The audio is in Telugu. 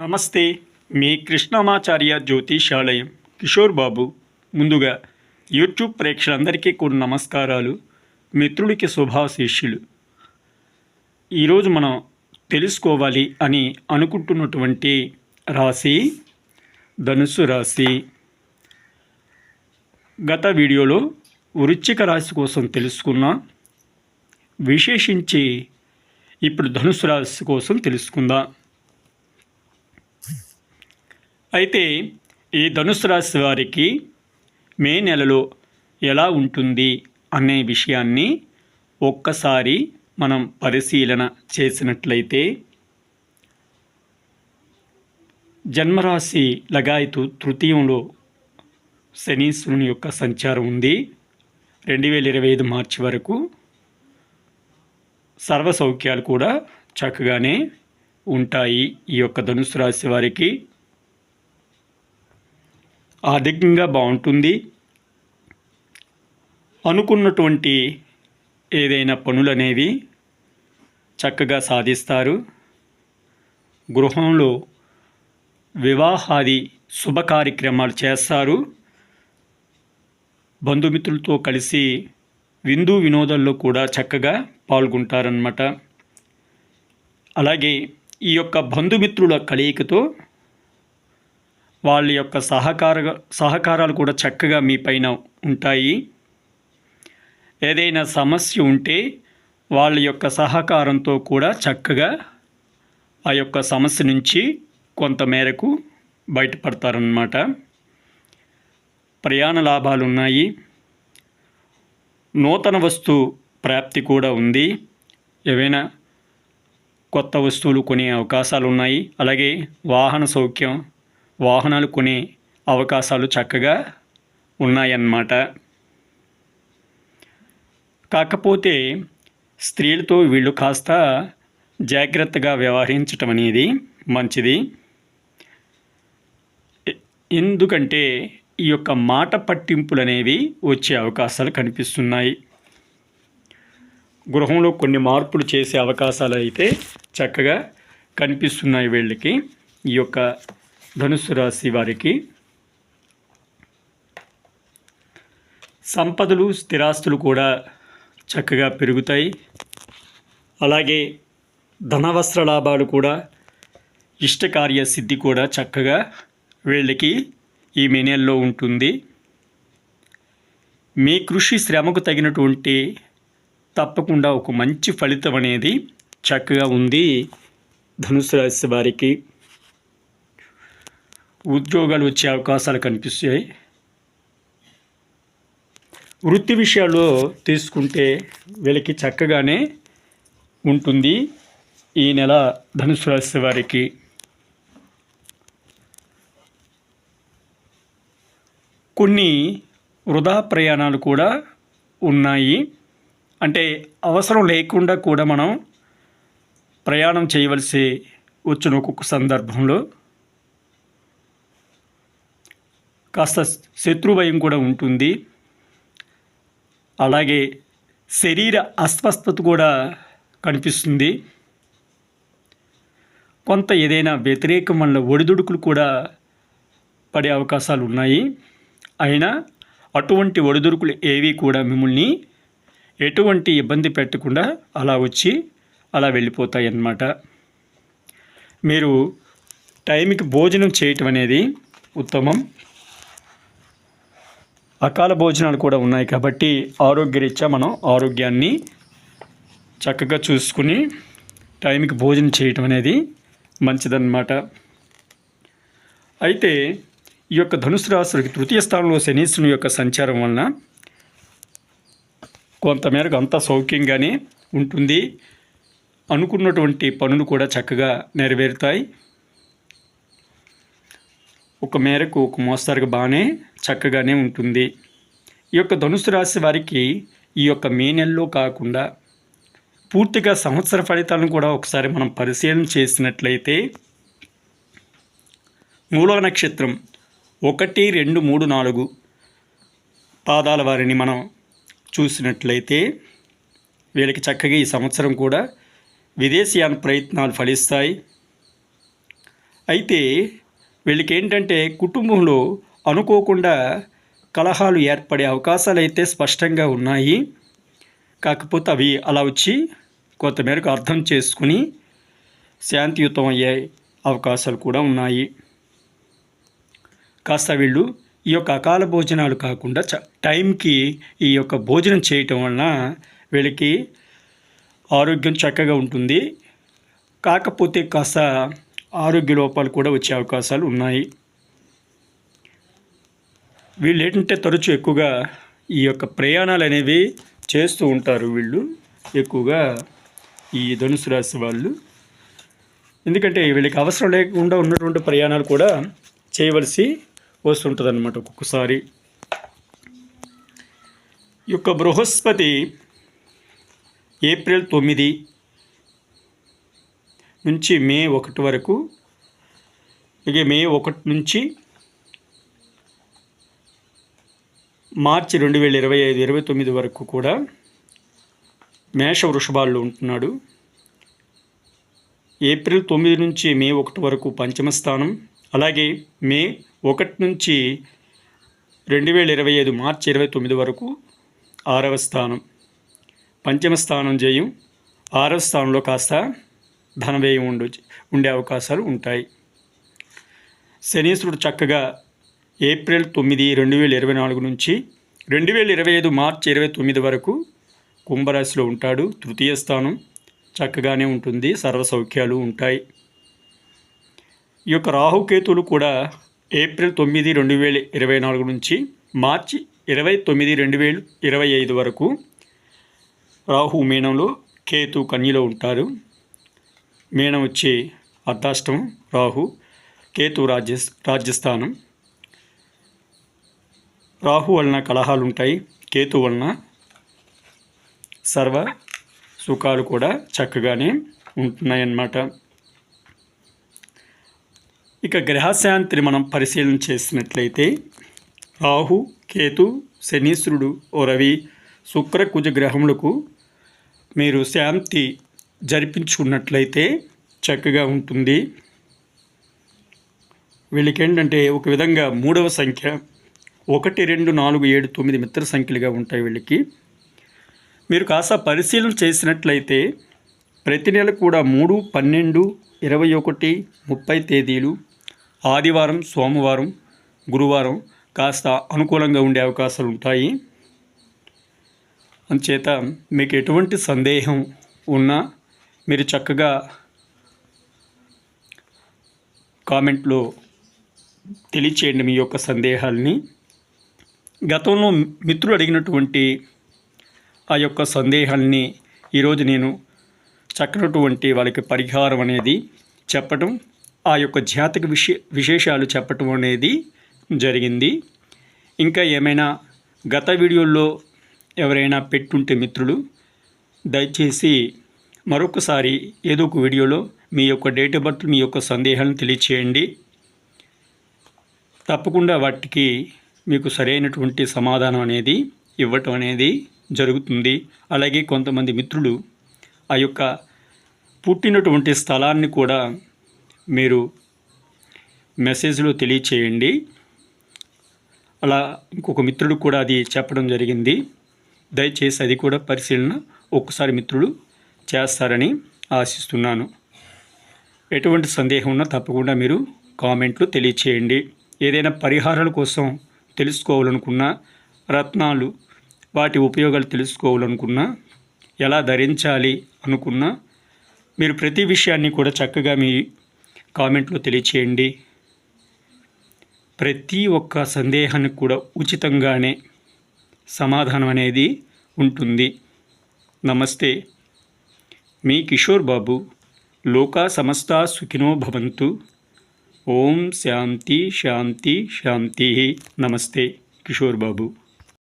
నమస్తే మీ కృష్ణమాచార్య జ్యోతిషాలయం కిషోర్ బాబు. ముందుగా యూట్యూబ్ ప్రేక్షకులందరికీ కూడా నమస్కారాలు మిత్రుడికి శుభాశీష్యులు ఈరోజు మనం తెలుసుకోవాలి అని అనుకుంటున్నటువంటి రాశి ధనుసు రాశి. గత వీడియోలో వృచ్చిక రాశి కోసం తెలుసుకున్నాం విశేషించి ఇప్పుడు ధనుసు రాశి కోసం తెలుసుకుందాం. అయితే ఈ ధనుసు రాశి వారికి మే నెలలో ఎలా ఉంటుంది అనే విషయాన్ని ఒక్కసారి మనం పరిశీలన చేసినట్లయితే జన్మరాశి లగాయతు తృతీయంలో శనీశ్వరుని యొక్క సంచారం ఉంది. రెండు వేల ఇరవై ఐదు మార్చి వరకు సర్వ సౌఖ్యాలు కూడా చక్కగానే ఉంటాయి ఈ యొక్క ధనుసు రాశి వారికి. ఆర్థికంగా బాగుంటుంది. అనుకున్నటువంటి ఏదైనా పనులు అనేవి చక్కగా సాధిస్తారు. గృహంలో వివాహాది శుభ కార్యక్రమాలు చేస్తారు. బంధుమిత్రులతో కలిసి విందు వినోదాల్లో కూడా చక్కగా పాల్గొంటారన్నమాట. అలాగే ఈ యొక్క బంధుమిత్రుల కలయికతో వాళ్ళ యొక్క సహకార సహకారాలు కూడా చక్కగా మీ పైన ఉంటాయి. ఏదైనా సమస్య ఉంటే వాళ్ళ యొక్క సహకారంతో కూడా చక్కగా ఆ యొక్క సమస్య నుంచి కొంతమేరకు బయటపడతారన్నమాట. ప్రయాణ లాభాలు ఉన్నాయి. నూతన వస్తు ప్రాప్తి కూడా ఉంది. ఏవైనా కొత్త వస్తువులు కొనే అవకాశాలు ఉన్నాయి. అలాగే వాహన సౌఖ్యం వాహనాలు కొనే అవకాశాలు చక్కగా ఉన్నాయన్నమాట. కాకపోతే స్త్రీలతో వీళ్ళు కాస్త జాగ్రత్తగా వ్యవహరించటం అనేది మంచిది. ఎందుకంటే ఈ యొక్క మాట పట్టింపులు అనేవి వచ్చే అవకాశాలు కనిపిస్తున్నాయి. గృహంలో కొన్ని మార్పులు చేసే అవకాశాలు అయితే చక్కగా కనిపిస్తున్నాయి వీళ్ళకి. ఈ యొక్క ధనుసు రాశి వారికి సంపదలు స్థిరాస్తులు కూడా చక్కగా పెరుగుతాయి. అలాగే ధనవస్త్ర లాభాలు కూడా ఇష్టకార్య సిద్ధి కూడా చక్కగా వీళ్ళకి ఈ మే నెలలో ఉంటుంది. మీ కృషి శ్రమకు తగినటువంటి తప్పకుండా ఒక మంచి ఫలితం అనేది చక్కగా ఉంది ధనుసు రాశి వారికి. ఉద్యోగాలు వచ్చే అవకాశాలు కనిపిస్తాయి. వృత్తి విషయాల్లో తీసుకుంటే వీళ్ళకి చక్కగానే ఉంటుంది. ఈ నెల ధనుసు రాశి వారికి కొన్ని వృధా ప్రయాణాలు కూడా ఉన్నాయి. అంటే అవసరం లేకుండా కూడా మనం ప్రయాణం చేయవలసి వచ్చిన ఒక్కొక్క సందర్భంలో కాస్త శత్రుభయం కూడా ఉంటుంది. అలాగే శరీర అస్వస్థత కూడా కనిపిస్తుంది. కొంత ఏదైనా వ్యతిరేకం వల్ల ఒడిదుడుకులు కూడా పడే అవకాశాలు ఉన్నాయి. అయినా అటువంటి ఒడిదుడుకులు ఏవి కూడా మిమ్మల్ని ఎటువంటి ఇబ్బంది పెట్టకుండా అలా వచ్చి అలా వెళ్ళిపోతాయి అన్నమాట. మీరు టైంకి భోజనం చేయటం అనేది ఉత్తమం. అకాల భోజనాలు కూడా ఉన్నాయి కాబట్టి ఆరోగ్యరీత్యా మనం ఆరోగ్యాన్ని చక్కగా చూసుకుని టైంకి భోజనం చేయటం అనేది మంచిదన్నమాట. అయితే ఈ యొక్క ధనుసు రాశులకి తృతీయ స్థానంలో శనీశ్వరుని యొక్క సంచారం వలన కొంతమేరకు అంత సౌఖ్యంగానే ఉంటుంది. అనుకున్నటువంటి పనులు కూడా చక్కగా నెరవేరుతాయి. ఒక మేరకు ఒక మోస్తరుగా బాగానే చక్కగానే ఉంటుంది. ఈ యొక్క ధనుసు రాశి వారికి ఈ యొక్క మే నెలలో కాకుండా పూర్తిగా సంవత్సర ఫలితాలను కూడా ఒకసారి మనం పరిశీలన చేసినట్లయితే మూల నక్షత్రం ఒకటి రెండు మూడు నాలుగు పాదాల వారిని మనం చూసినట్లయితే వీళ్ళకి చక్కగా ఈ సంవత్సరం కూడా విదేశీయాన ప్రయత్నాలు ఫలిస్తాయి. అయితే వీళ్ళకి ఏంటంటే కుటుంబంలో అనుకోకుండా కలహాలు ఏర్పడే అవకాశాలు అయితే స్పష్టంగా ఉన్నాయి. కాకపోతే అవి అలా వచ్చి కొంతమేరకు అర్థం చేసుకుని శాంతియుతం అయ్యే అవకాశాలు కూడా ఉన్నాయి. కాస్త వీళ్ళు ఈ యొక్క అకాల భోజనాలు కాకుండా చ టైంకి ఈ యొక్క భోజనం చేయటం వలన వీళ్ళకి ఆరోగ్యం చక్కగా ఉంటుంది. కాకపోతే కాస్త ఆరోగ్య లోపాలు కూడా వచ్చే అవకాశాలు ఉన్నాయి. వీళ్ళు ఏంటంటే తరచూ ఎక్కువగా ఈ యొక్క ప్రయాణాలు అనేవి చేస్తూ ఉంటారు వీళ్ళు. ఎక్కువగా ఈ ధనుసు రాశి వాళ్ళు. ఎందుకంటే వీళ్ళకి అవసరం లేకుండా ఉన్నటువంటి ప్రయాణాలు కూడా చేయవలసి వస్తుంటుంది అన్నమాట ఒక్కొక్కసారి. ఈ యొక్క బృహస్పతి ఏప్రిల్ తొమ్మిది నుంచి మే ఒకటి వరకు ఇక మే ఒకటి నుంచి మార్చి రెండు వేల ఇరవై ఐదు ఇరవై తొమ్మిది వరకు కూడా మేష వృషభాల్లో ఉంటున్నాడు. ఏప్రిల్ తొమ్మిది నుంచి మే ఒకటి వరకు పంచమ స్థానం. అలాగే మే ఒకటి నుంచి రెండు వేల ఇరవై ఐదు మార్చి ఇరవై తొమ్మిది వరకు ఆరవ స్థానం. పంచమ స్థానం జయం. ఆరవ స్థానంలో కాస్త ధనవ్యయం ఉండు ఉండే అవకాశాలు ఉంటాయి. శనీశ్వరుడు చక్కగా ఏప్రిల్ తొమ్మిది రెండు వేల ఇరవై నాలుగు నుంచి రెండు వేల ఇరవై ఐదు మార్చి ఇరవై తొమ్మిది వరకు కుంభరాశిలో ఉంటాడు. తృతీయ స్థానం చక్కగానే ఉంటుంది. సర్వ సౌఖ్యాలు ఉంటాయి. ఈ యొక్క రాహుకేతులు కూడా ఏప్రిల్ తొమ్మిది రెండు వేల ఇరవై నాలుగు నుంచి మార్చి ఇరవై తొమ్మిది రెండు వేల ఇరవై ఐదు వరకు రాహు మీనంలో కేతు కన్యలో ఉంటారు. మీనం వచ్చి అర్ధాష్టం రాహు కేతు రాజ్య రాజ్యస్థానం. రాహు వలన కలహాలు ఉంటాయి కేతు వలన సర్వ సుఖాలు కూడా చక్కగానే ఉంటున్నాయన్నమాట. ఇక గ్రహశాంతిని మనం పరిశీలన చేసినట్లయితే రాహు కేతు శనీశ్వరుడు ఓ రవి శుక్ర కుజ గ్రహములకు మీరు శాంతి జరిపించుకున్నట్లయితే చక్కగా ఉంటుంది. వీళ్ళకి ఏంటంటే ఒక విధంగా మూడవ సంఖ్య ఒకటి రెండు నాలుగు ఏడు తొమ్మిది మిత్ర సంఖ్యలుగా ఉంటాయి వీళ్ళకి. మీరు కాస్త పరిశీలన చేసినట్లయితే ప్రతి నెల కూడా మూడు పన్నెండు ఇరవై ఒకటి ముప్పై తేదీలు ఆదివారం సోమవారం గురువారం కాస్త అనుకూలంగా ఉండే అవకాశాలు ఉంటాయి. అందుచేత మీకు ఎటువంటి సందేహం ఉన్నా మీరు చక్కగా కామెంట్లో తెలియచేయండి మీ యొక్క సందేహాల్ని. గతంలో మిత్రులు అడిగినటువంటి ఆ యొక్క సందేహాన్ని ఈరోజు నేను చక్కనటువంటి వాళ్ళకి పరిహారం అనేది చెప్పటం ఆ యొక్క జాతక విశే విశేషాలు చెప్పటం అనేది జరిగింది. ఇంకా ఏమైనా గత వీడియోల్లో ఎవరైనా పెట్టుంటే మిత్రులు దయచేసి మరొకసారి ఏదో ఒక వీడియోలో మీ యొక్క డేట్ ఆఫ్ బర్త్ మీ యొక్క సందేహాలను తెలియచేయండి. తప్పకుండా వాటికి మీకు సరైనటువంటి సమాధానం అనేది ఇవ్వటం అనేది జరుగుతుంది. అలాగే కొంతమంది మిత్రులు ఆ యొక్క పుట్టినటువంటి స్థలాన్ని కూడా మీరు మెసేజ్లో తెలియచేయండి. అలా ఇంకొక మిత్రుడు కూడా అది చెప్పడం జరిగింది. దయచేసి అది కూడా పరిశీలన ఒక్కసారి మిత్రులు చేస్తారని ఆశిస్తున్నాను. ఎటువంటి సందేహం ఉన్నా తప్పకుండా మీరు కామెంట్లు తెలియచేయండి. ఏదైనా పరిహారాల కోసం తెలుసుకోవాలనుకున్నా రత్నాలు వాటి ఉపయోగాలు తెలుసుకోవాలనుకున్నా ఎలా ధరించాలి అనుకున్నా మీరు ప్రతి విషయాన్ని కూడా చక్కగా మీ కామెంట్లో తెలియచేయండి. ప్రతి ఒక్క సందేహానికి కూడా ఉచితంగానే సమాధానం అనేది ఉంటుంది. నమస్తే. మీ కిషోర్ బాబు లోకా సమస్త సుఖినో భవంతు. ఓం శాంతి శాంతి శాంతి నమస్తే కిషోర్ బాబు